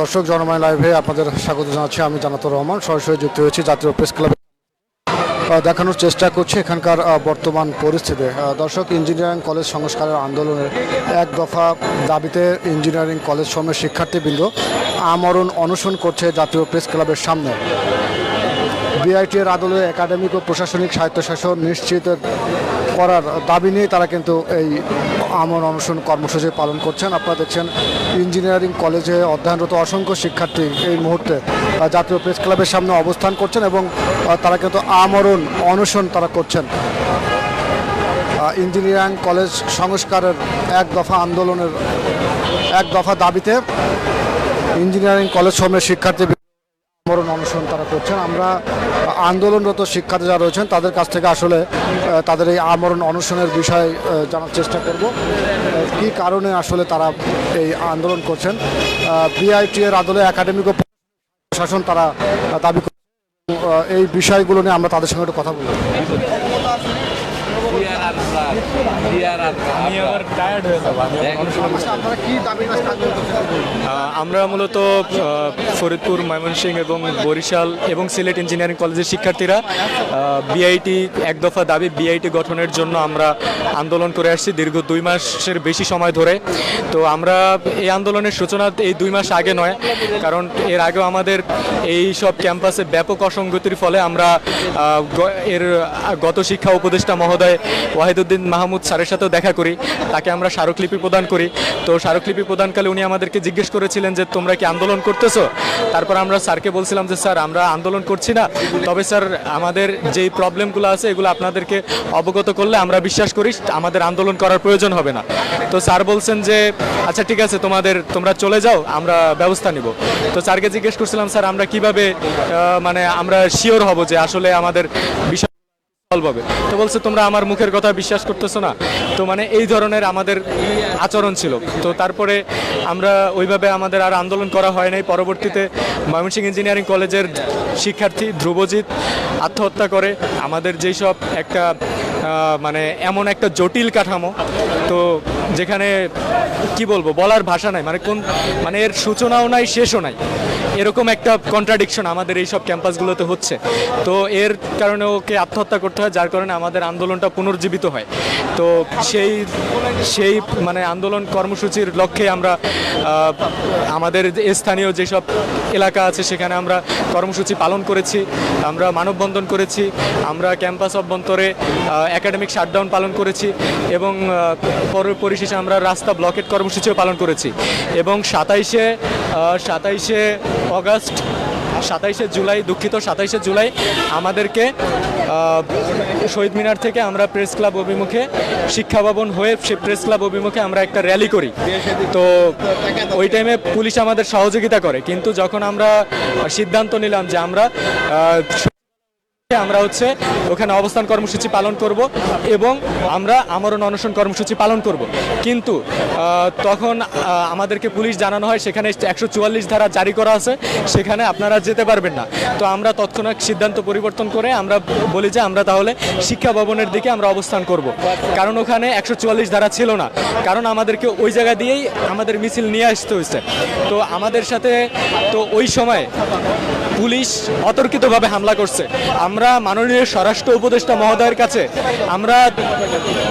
দর্শক জনময় লাইভে আপনাদের স্বাগত জানাচ্ছি। আমি জানাতুর রহমান, সরাসরি যুক্ত হয়েছি জাতীয় প্রেস ক্লাবে। দেখানোর চেষ্টা করছি এখানকার বর্তমান পরিস্থিতি। দর্শক, ইঞ্জিনিয়ারিং কলেজ সংস্কারের আন্দোলনের এক দফা দাবিতে ইঞ্জিনিয়ারিং কলেজ সময়ের শিক্ষার্থীবৃন্দ আমরণ অনশন করছে জাতীয় প্রেস ক্লাবের সামনে। বিআইটির আদলে একাডেমিক ও প্রশাসনিক স্বায়ত্তশাসন নিশ্চিত করার দাবি নিয়ে তারা কিন্তু এই আমন অনশন কর্মসূচি পালন করছেন। আপনারা দেখছেন ইঞ্জিনিয়ারিং কলেজে অধ্যয়নরত অসংখ্য শিক্ষার্থী এই মুহূর্তে জাতীয় প্রেস ক্লাবের সামনে অবস্থান করছেন এবং তারা কিন্তু আমরণ অনশন তারা করছেন। ইঞ্জিনিয়ারিং কলেজ সংস্কারের এক দফা আন্দোলনের এক দফা দাবিতে ইঞ্জিনিয়ারিং কলেজ সময়ের শিক্ষার্থী অনশন তারা করছেন। আমরা আন্দোলনরত শিক্ষার্থী যারা রয়েছেন, তাদের কাছ থেকে আসলে তাদের এই আমরণ অনশনের বিষয়ে জানার চেষ্টা করব। কি কারণে আসলে তারা এই আন্দোলন করছেন? বিআইটি এর আদলে একাডেমিক ও প্রশাসন তারা দাবি এই বিষয়গুলো নিয়ে আমরা তাদের সঙ্গে একটু কথা বলব। আমরা মূলত ফরিদপুর, ময়মনসিংহ এবং বরিশাল এবং সিলেট ইঞ্জিনিয়ারিং কলেজের শিক্ষার্থীরা বিআইটি এক দফা দাবি বিআইটি গঠনের জন্য আমরা আন্দোলন করে আসছি দীর্ঘ দুই মাসের বেশি সময় ধরে। তো আমরা এই আন্দোলনের সূচনা এই দুই মাস আগে নয়, কারণ এর আগেও আমাদের এই সব ক্যাম্পাসে ব্যাপক অসঙ্গতির ফলে আমরা এর গত শিক্ষা উপদেষ্টা মহোদয় ওয়াহিদুদ্দিন মাহমুদ স্যারের সাথেও দেখা করি, তাকে আমরা স্মারকলিপি প্রদান করি। তো স্মারকলিপি প্রদানকালে উনি আমাদেরকে জিজ্ঞেস করেছিলেন যে, তোমরা কি আন্দোলন করতেছো? তারপর আমরা স্যারকে বলছিলাম যে, স্যার, আমরা আন্দোলন করছি না। তবে স্যার, আমাদের যেই প্রবলেমগুলো আছে, এগুলো আপনাদেরকে অবগত করলে আমরা বিশ্বাস করি, আমাদের আন্দোলন করার প্রয়োজন হবে না। তো স্যার বলছেন যে আচ্ছা ঠিক আছে, তোমাদের, তোমরা চলে যাও, আমরা ব্যবস্থা নিব। তো স্যারকে জিজ্ঞেস করছিলাম, স্যার, আমরা কীভাবে মানে আমরা শিওর হব যে, আসলে আমাদের বিষয় হবে তো বলছে, তোমরা আমার মুখের কথা বিশ্বাস করতেছো না? তো মানে এই ধরনের আমাদের আচরণ ছিল। তো তারপরে আমরা ওইভাবে আমাদের আর আন্দোলন করা হয় নাই। পরবর্তীতে ময়মনসিংহ ইঞ্জিনিয়ারিং কলেজের শিক্ষার্থী ধ্রুবজিৎ আত্মহত্যা করে। আমাদের যেই সব একটা মানে এমন একটা জটিল কাঠামো, তো যেখানে কি বলব বলার ভাষা নাই। মানে কোন মানে এর সূচনাও নাই শেষও নাই। এরকম একটা কন্ট্রাডিকশন আমাদের এই সব ক্যাম্পাসগুলোতে হচ্ছে। তো এর কারণে ওকে আত্মহত্যা করতে হয় যার কারণে আমাদের আন্দোলনটা পুনর্জীবিত হয়। তো সেই সেই মানে আন্দোলন কর্মসূচির লক্ষ্যে আমরা আমাদের স্থানীয় যেসব এলাকা আছে সেখানে আমরা কর্মসূচি পালন করেছি আমরা মানববন্ধন করেছি আমরা ক্যাম্পাস অভ্যন্তরে একাডেমিক শাটডাউন পালন করেছি এবং আহ, পরিশেষে আমরা রাস্তা ব্লকেট কর্মসূচিও পালন করেছি। এবং সাতাইশে সাতাইশে অগাস্ট, সাতাইশে জুলাই, দুঃখিত, সাতাইশে জুলাই আমাদেরকে শহীদ মিনার থেকে আমরা প্রেস ক্লাব অভিমুখে, শিক্ষা ভবন হয়ে সে প্রেস ক্লাব অভিমুখে আমরা একটা র্যালি করি। তো ওই টাইমে পুলিশ আমাদের সহযোগিতা করে। কিন্তু যখন আমরা সিদ্ধান্ত নিলাম যে আমরা আমরা হচ্ছে ওখানে অবস্থান কর্মসূচি পালন করব এবং আমরা আমরণ অনশন কর্মসূচি পালন করব। কিন্তু তখন আমাদেরকে পুলিশ জানানো হয়, সেখানে একশো চুয়াল্লিশ ধারা জারি করা আছে, সেখানে আপনারা যেতে পারবেন না। তো আমরা তৎক্ষণাৎ সিদ্ধান্ত পরিবর্তন করে আমরা বলি যে আমরা তাহলে শিক্ষা ভবনের দিকে আমরা অবস্থান করব। কারণ ওখানে একশো চুয়াল্লিশ ধারা ছিল না। কারণ আমাদেরকে ওই জায়গা দিয়েই আমাদের মিছিল নিয়ে আসতে হয়েছে। তো আমাদের সাথে, তো ওই সময় পুলিশ অতর্কিতভাবে হামলা করছে। আমরা মাননীয় স্বরাষ্ট্র উপদেষ্টা মহোদয়ের কাছে আমরা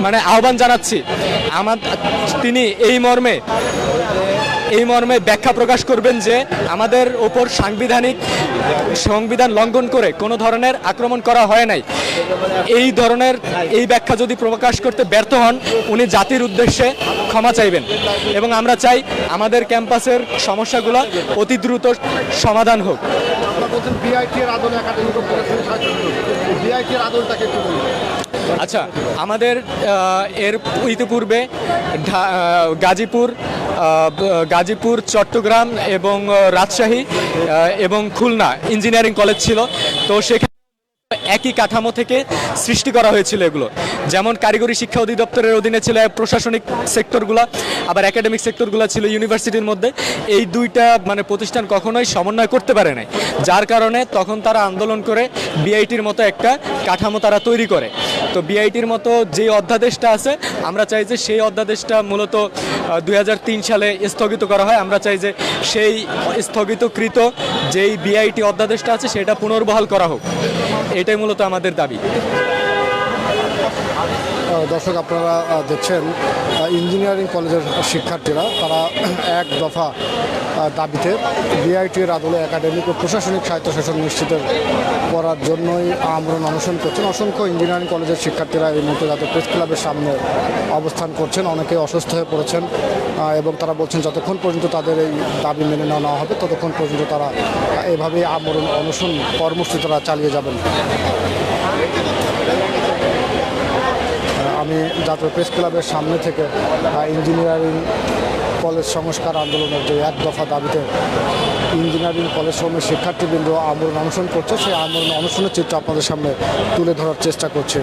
মানে আহ্বান জানাচ্ছি। আমার, তিনি এই মর্মে এই মর্মে ব্যাখ্যা প্রকাশ করবেন যে আমাদের ওপর সাংবিধানিক সংবিধান লঙ্ঘন করে কোনো ধরনের আক্রমণ করা হয় নাই। এই ধরনের এই ব্যাখ্যা যদি প্রকাশ করতে ব্যর্থ হন, উনি জাতির উদ্দেশ্যে ক্ষমা চাইবেন এবং আমরা চাই আমাদের ক্যাম্পাসের সমস্যাগুলো অতি দ্রুত সমাধান হোক। আচ্ছা আমাদের এর ইতিপূর্বে গাজীপুর গাজীপুর, চট্টগ্রাম এবং রাজশাহী এবং খুলনা ইঞ্জিনিয়ারিং কলেজ ছিল। তো সেখানে একই কাঠামো থেকে সৃষ্টি করা হয়েছিল এগুলো। যেমন কারিগরি শিক্ষা অধিদপ্তরের অধীনে ছিল প্রশাসনিক সেক্টরগুলো, আবার একাডেমিক সেক্টরগুলো ছিল ইউনিভার্সিটির মধ্যে। এই দুইটা মানে প্রতিষ্ঠান কখনোই সমন্বয় করতে পারে নাই। যার কারণে তখন তারা আন্দোলন করে বিআইটির মতো একটা কাঠামো তারা তৈরি করে। তো বিআইটির মতো যে অধ্যাদেশটা আছে, আমরা চাই যে সেই অধ্যাদেশটা মূলত দু হাজার তিন সালে স্থগিত করা হয়। আমরা চাই যে সেই স্থগিতকৃত যেই বিআইটি অধ্যাদেশটা আছে, সেটা পুনর্বহাল করা হোক। এটাই মূলত আমাদের দাবি। দর্শক, আপনারা দেখছেন ইঞ্জিনিয়ারিং কলেজের শিক্ষার্থীরা, তারা এক দফা দাবিতে বিআইটির আদলে একাডেমিক ও প্রশাসনিক স্বায়ত্তশাসন নিশ্চিত করার জন্যই আমরণ অনশন করছেন। অসংখ্য ইঞ্জিনিয়ারিং কলেজের শিক্ষার্থীরা এই মুহূর্তে জাতীয় প্রেস ক্লাবের সামনে অবস্থান করছেন। অনেকে অসুস্থ হয়ে পড়েছেন এবং তারা বলছেন, যতক্ষণ পর্যন্ত তাদের এই দাবি মেনে নেওয়া হবে, ততক্ষণ পর্যন্ত তারা এভাবেই আমরণ অনশন কর্মসূচি তারা চালিয়ে যাবেন। আমি জাতীয় প্রেস ক্লাবের সামনে থেকে ইঞ্জিনিয়ারিং কলেজ সংস্কার আন্দোলনের যে এক দফা দাবিতে ইঞ্জিনিয়ারিং কলেজ সমূহের শিক্ষার্থীবৃন্দ আন্দোলন অনশন করছে, সেই আন্দোলন অনশনের চিত্র আপনাদের সামনে তুলে ধরার চেষ্টা করছে।